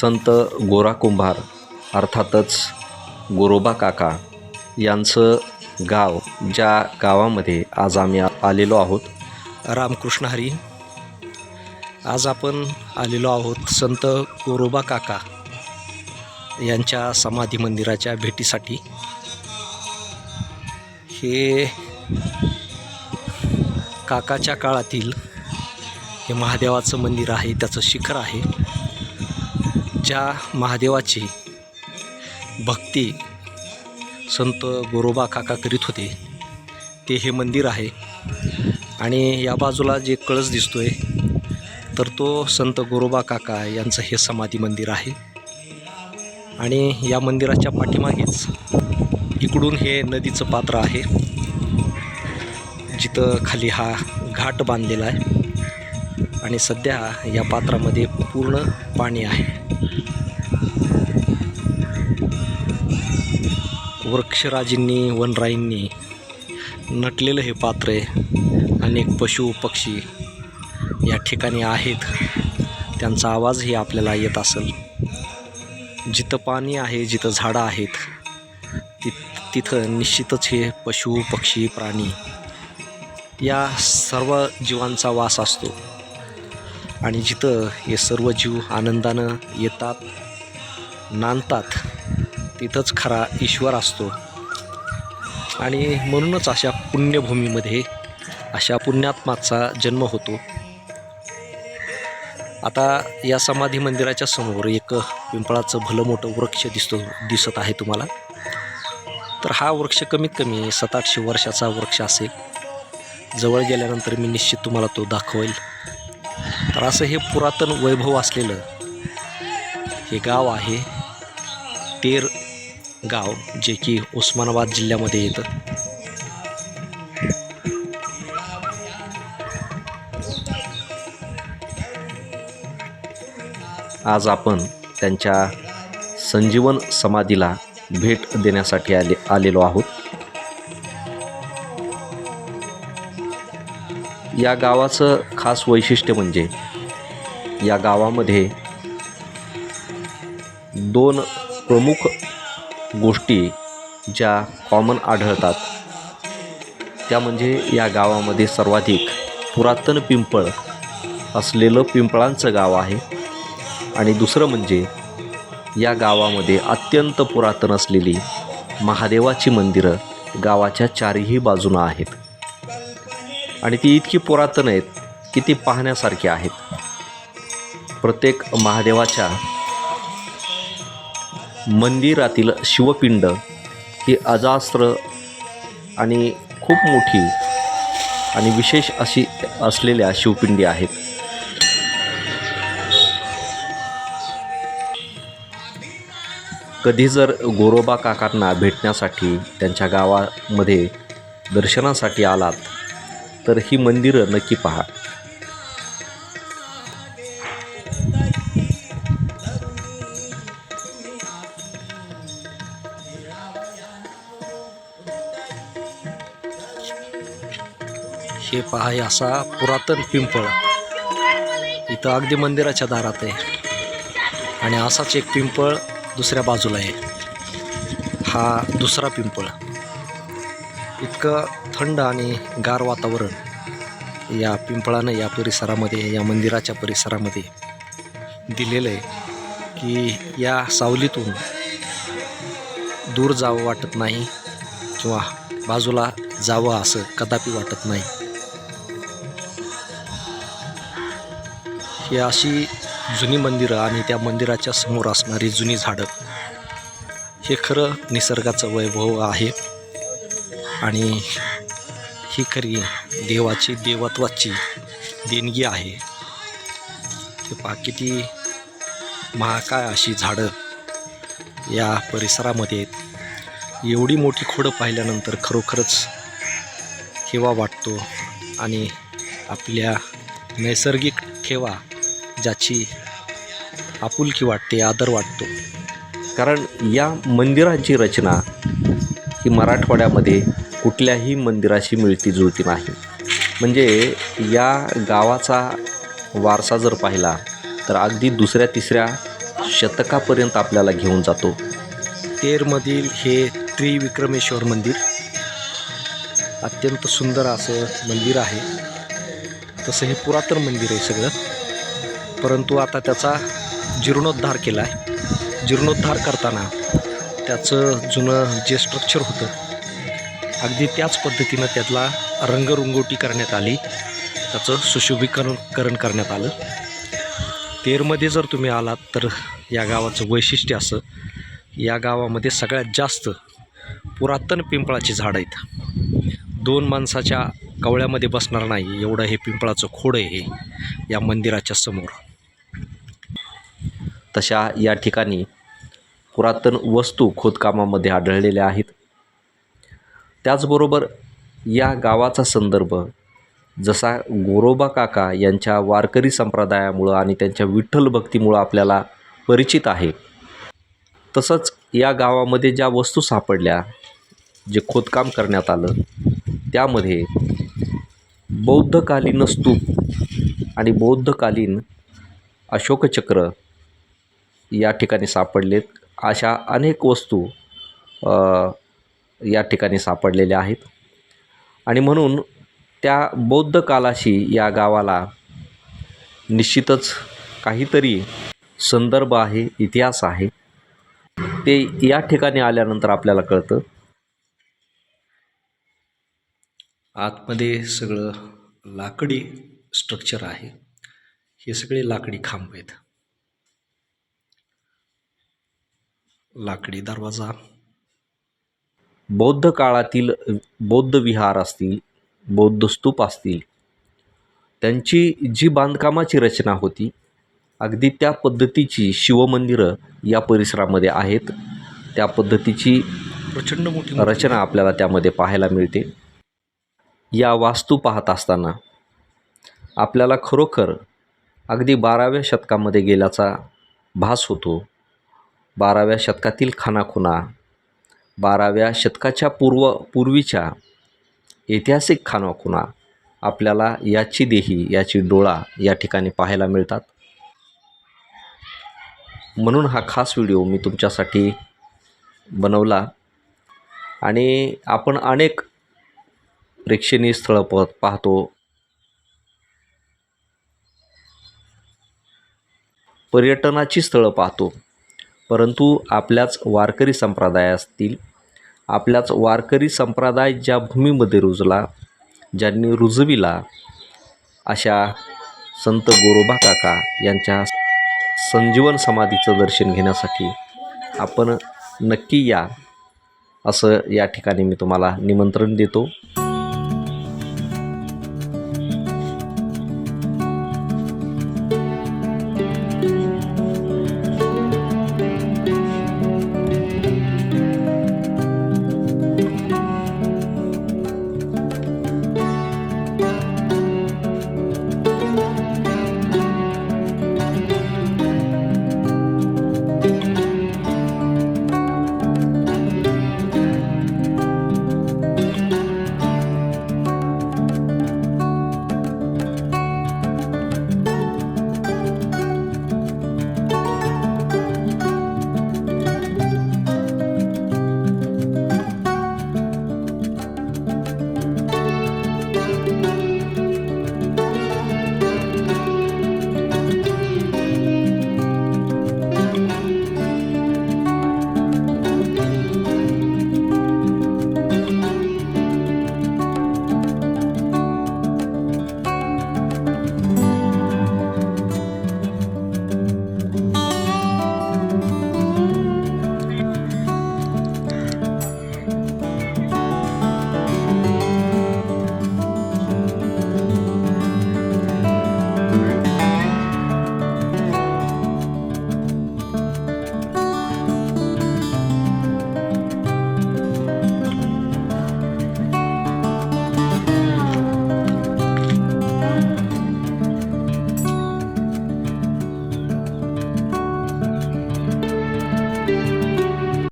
संत गोरा कुंभार अर्थातच गोरोबा काका यांचं गाव ज्या गावामध्ये आज आम्ही आ- आलेलो आहोत. रामकृष्ण हरी. आज आपण आलेलो आहोत संत गोरोबा काका यांच्या समाधी मंदिराच्या भेटीसाठी. हे काकाच्या काळातील हे महादेवाचं मंदिर आहे त्याचं शिखर आहे. ज्या महादेवाची भक्ती संत गोरोबा काका करीत होते. ते हे मंदिर आहे. आणि या बाजूला जे कळस दिसतो आहे तर तो संत गोरोबा काका यांचं हे समाधी मंदिर आहे. आणि या मंदिराच्या पाठीमागेच इकडून हे नदीचं पात्र आहे. जिथं खाली हा घाट बांधलेला आहे. आणि सध्या या पात्रामध्ये पूर्ण पाणी आहे. वृक्षराजींनी वनराईंनी नटलेलं हे पात्र आहे. अनेक पशु पक्षी या ठिकाणी आहेत. त्यांचा आवाजही आपल्याला येत असेल. जिथं पाणी आहे जिथं झाडं आहेत ति तिथं निश्चितच हे पशु पक्षी प्राणी या सर्व जीवांचा वास असतो. आणि जिथं हे सर्व जीव आनंदानं येतात नांदतात तिथंच खरा ईश्वर असतो. आणि म्हणूनच अशा पुण्यभूमीमध्ये अशा पुण्यात्माचा जन्म होतो. आता या समाधी मंदिराच्या समोर एक पिंपळाचं भलं मोठं वृक्ष दिसतो दिसत आहे तुम्हाला. तर हा वृक्ष कमीत कमी सात आठशे वर्षाचा वृक्ष असेल. जवळ गेल्यानंतर मी निश्चित तुम्हाला तो दाखवेल. तर असं हे पुरातन वैभव असलेलं हे गाव आहे. तेर गाव जे की उस्मानाबाद जिल्ह्यामध्ये येतं. आज आपण त्यांच्या संजीवन समाधीला भेट देण्यासाठी आले आलेलो आहोत. या गावाचं खास वैशिष्ट्य म्हणजे या गावामध्ये दोन प्रमुख गोष्टी ज्या कॉमन आढळतात. त्या म्हणजे या गावामध्ये सर्वाधिक पुरातन पिंपळ असलेलं पिंपळांचं गाव आहे आणि दुसरं म्हणजे या गावामध्ये अत्यंत पुरातन असलेली महादेवाची मंदिरं गावाच्या चारही बाजूनं आहेत. आणि ती इतकी पुरातन आहेत की ती पाहण्यासारखी आहेत. प्रत्येक महादेवाच्या मंदिरातील शिवपिंड ही अजास्त्र आणि खूप मोठी आणि विशेष अशी असलेल्या शिवपिंडी आहेत. कधी जर गोरोबा काकांना भेटण्यासाठी त्यांच्या गावामध्ये दर्शनासाठी आलात तर ही मंदिरं नक्की पहा. हे पहा असा पुरातन पिंपळ. इथं अगदी मंदिराच्या दारात आहे. आणि असाच एक पिंपळ दुसऱ्या बाजूला आहे. हा दुसरा पिंपळ. इतकं थंड आणि गार वातावरण या पिंपळानं या परिसरामध्ये या मंदिराच्या परिसरामध्ये दिलेलं आहे की या सावलीतून दूर जावं वाटत नाही किंवा बाजूला जावं असं कदापि वाटत नाही. ही अशी जुनी मंदिरं आणि त्या मंदिराच्या समोर असणारी जुनी झाडं हे खरं निसर्गाचं वैभव आहे. आणि ही खरी देवाची देवत्वाची देणगी आहे. हे पहा किती महाकाय अशी झाडं या परिसरामध्ये आहेत. एवढी मोठी खोडं पाहिल्यानंतर खरोखरच ठेवा वाटतो आणि आपल्या नैसर्गिक ठेवा ज्याची आपुलकी वाटते आदर वाटतो. कारण या मंदिरांची रचना ही मराठवाड्यामध्ये कुठल्याही मंदिराशी मिळती जुळती नाही. म्हणजे या गावाचा वारसा जर पाहिला तर अगदी दुसऱ्या तिसऱ्या शतकापर्यंत आपल्याला घेऊन जातो. तेरमधील हे त्रिविक्रमेश्वर मंदिर अत्यंत सुंदर असं मंदिर आहे. तसं हे पुरातन मंदिर आहे सगळं. परंतु आता त्याचा जीर्णोद्धार केला आहे जीर्णोद्धार करताना त्याचं जुनं जे स्ट्रक्चर होतं अगदी त्याच पद्धतीनं त्यातला रंगरंगोटी करण्यात आली. त्याचं सुशोभीकरण करण करण्यात आलं. तेरमध्ये जर तुम्ही आलात तर या गावाचं वैशिष्ट्य असं या गावामध्ये सगळ्यात जास्त पुरातन पिंपळाची झाडं आहेत. दोन माणसाच्या कवळ्यामध्ये बसणार नाही एवढं हे पिंपळाचं खोड आहे हे या मंदिराच्या समोर. तशा या ठिकाणी पुरातन वस्तू खोदकामामध्ये आढळलेल्या आहेत. त्याचबरोबर या गावाचा संदर्भ जसा गोरोबा काका यांच्या वारकरी संप्रदायामुळं आणि त्यांच्या विठ्ठल भक्तीमुळं आपल्याला परिचित आहे तसंच या गावामध्ये ज्या वस्तू सापडल्या जे खोदकाम करण्यात आलं त्यामध्ये बौद्धकालीन स्तूप आणि बौद्धकालीन अशोकचक्र या ठिकाणी सापडलेत. अशा अनेक वस्तू या ठिकाणी सापडलेल्या आहेत. आणि म्हणून त्या बौद्ध कालाशी या गावाला निश्चितच काहीतरी संदर्भ आहे इतिहास आहे. ते या ठिकाणी आल्यानंतर आपल्याला कळतं. आतमध्ये सगळं लाकडी स्ट्रक्चर आहे. हे सगळे लाकडी खांब आहेत. लाकडी दरवाजा बौद्ध काळातील बौद्ध विहार असतील बौद्ध स्तूप असतील त्यांची जी बांधकामाची रचना होती अगदी त्या पद्धतीची शिवमंदिरं या परिसरामध्ये आहेत. त्या पद्धतीची प्रचंड मोठी रचना आपल्याला त्यामध्ये पाहायला मिळते. या वास्तू पाहत असताना आपल्याला खरोखर अगदी बाराव्या शतकामध्ये गेल्याचा भास होतो. बाराव्या शतकातील खानाखुणा बाराव्या शतकाच्या पूर्व पूर्वीच्या ऐतिहासिक खानाखुणा आपल्याला याची देही याची डोळा या ठिकाणी पाहायला मिळतात. म्हणून हा खास व्हिडिओ मी तुमच्यासाठी बनवला आणि आपण अनेक प्रेक्षणीय स्थळं प पाहतो. पर्यटनाची स्थळं पाहतो परंतु आपल्याच वारकरी संप्रदायातील आपल्याच वारकरी संप्रदाय ज्या भूमीमध्ये रुजला ज्यांनी रुजविला अशा संत गोरोबा काका यांच्या संजीवन समाधीचं दर्शन घेण्यासाठी आपण नक्की या. असं या ठिकाणी मी तुम्हाला निमंत्रण देतो.